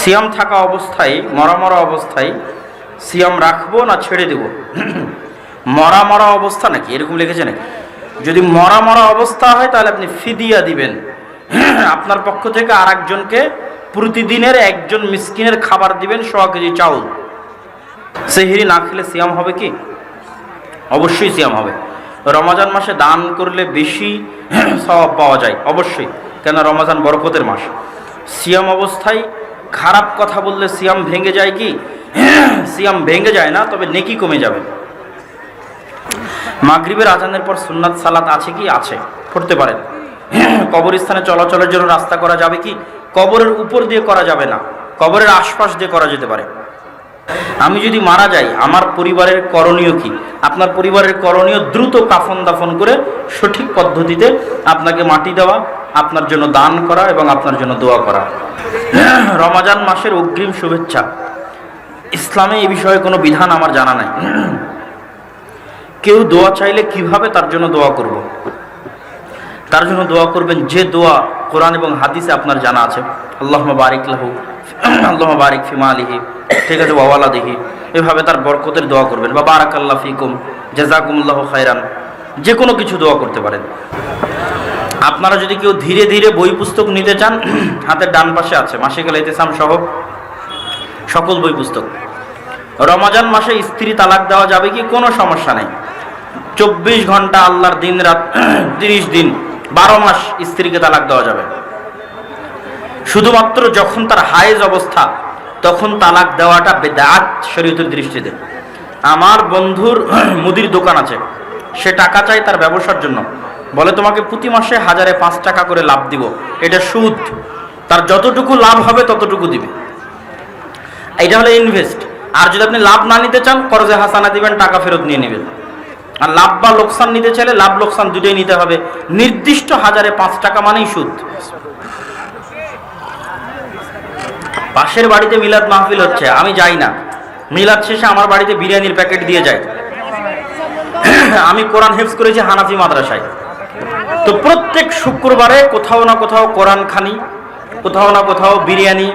সিয়াম থাকা অবস্থায়, মরা মরা অবস্থায় সিয়াম রাখব না ছেড়ে দেব? মরা মরা অবস্থা নাকি? এরকম লিখেছে নাকি? যদি মরা মরা অবস্থা হয়, তাহলে আপনি ফিদিয়া দিবেন। আপনার পক্ষ থেকে আর একজনকে প্রতিদিনের একজন মিসকিনের খাবার দিবেন, সোয়া কেজি চাউল। সেহিরি না খেলে সিয়াম হবে কি? অবশ্যই সিয়াম হবে। রমজান মাসে দান করলে বেশি স্বভাব পাওয়া যায়, অবশ্যই। কেন রমজান বরকতের মাস। সিয়াম অবস্থায় খারাপ কথা বললে সিয়াম ভেঙে যায় কি? সিয়াম ভেঙে যায় না, তবে নেকি কমে যাবে। মাগরিবের আজানের পর সুন্নাত সালাত আছে কি? আছে। পড়তে পারেন। কবরস্থানে চলাচলের জন্য রাস্তা করা যাবে কি? কবরের উপর দিয়ে করা যাবে না। কবরের আশপাশ দিয়ে করা যেতে পারে। আমি যদি মারা যাই, আমার পরিবারের করণীয় কি? আপনার পরিবারের করণীয় দ্রুত কাফন দাফন করে সঠিক পদ্ধতিতে আপনাকে মাটি দেওয়া, আপনার জন্য দান করা এবং আপনার জন্য দোয়া করা। রমাজান মাসের অগ্রিম শুভেচ্ছা। ইসলামে এই বিষয়ে কোনো বিধান আমার জানা নাই। কেউ দোয়া চাইলে কীভাবে তার জন্য দোয়া করব। তার জন্য দোয়া করবেন যে দোয়া কোরআন এবং হাদিসে আপনার জানা আছে। আল্লাহ বারিক লাহু আল্লাহ বারিক ফিমা আলিহি ঠিক আছে ওয়ালা দেখি এভাবে তার বরকতের দোয়া করবেন। বা বারাক আল্লাহ ফিকুম, জাজাকুমুল্লাহ খাইরান যে কোনো কিছু দোয়া করতে পারেন। আপনারা যদি কেউ ধীরে ধীরে বই পুস্তক নিতে চান, হাতের ডান পাশে আছে মাসিকাল ইতেসাম সহ সকল বই পুস্তক। রমাজান মাসে স্ত্রী তালাক দেওয়া যাবে কি? কোনো সমস্যা নেই। চব্বিশ ঘণ্টা আল্লাহর দিন রাত তিরিশ দিন, বারো মাস স্ত্রীকে তালাক দেওয়া যাবে। শুধুমাত্র যখন তার হায়েজ অবস্থা, তখন তালাক দেওয়াটা বেদাত শরীয়তের দৃষ্টিতে। আমার বন্ধুর মুদির দোকান আছে। সে টাকা চায় তার ব্যবসার জন্য। বলে, তোমাকে প্রতি মাসে হাজারে পাঁচ টাকা করে লাভ দিব। এটা সুদ। তার যতটুকু লাভ হবে ততটুকু দিবে। এটা হলো ইনভেস্ট আর যদি আপনি লাভ না নিতে চান, করজে হাসানা দিবেন, টাকা ফেরত নিয়ে নেবেন। আর লাভ বা লোকসান নিতে চাইলে লাভ লোকসান দুটোই নিতে হবে। নির্দিষ্ট হাজারে পাঁচ টাকা মানেই সুদ। পাশের বাড়িতে মিলাদ মাহফিল হচ্ছে, আমি যাই না। মিলাদ শেষে আমার বাড়িতে বিরিয়ানির প্যাকেট দিয়ে যায়। আমি কোরআন হেফজ করেছি হানাফি মাদ্রাসায়। তো প্রত্যেক শুক্রবারে কোথাও না কোথাও কোরআন খানি, কোথাও না কোথাও বিরিয়ানি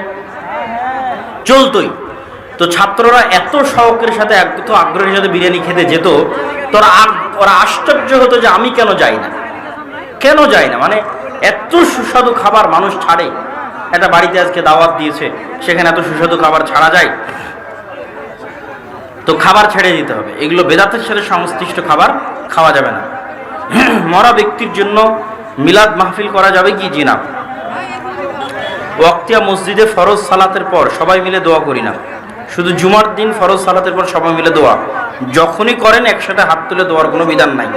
চলতই। তো ছাত্ররা এত শখের সাথে এত আগ্রহের সাথে বিরিয়ানি খেতে যেত, তোরা ওরা আশ্চর্য হতো যে আমি কেন যাই না। কেন যাই না? মানে এত সুস্বাদু খাবার মানুষ ছাড়ে। একটা বাড়িতে আজকে দাওয়াত দিয়েছে, সেখানে এত সুস্বাদু খাবার ছাড়া যায়। তো খাবার ছেড়ে দিতে হবে। এগুলো বেদাতের সাথে সংশ্লিষ্ট খাবার খাওয়া যাবে না। মরা ব্যক্তির জন্য মিলাদ মাহফিল করা যাবে কি? জিনা। ওয়াক্তিয়া মসজিদে ফরজ সালাতের পর সবাই মিলে দোয়া করি না। শুধু জুমার দিন ফরজ সালাতের পর সবাই মিলে দোয়া। যখনই করেন, একসাথে হাত তুলে দোয়ার কোনো বিধান নাই।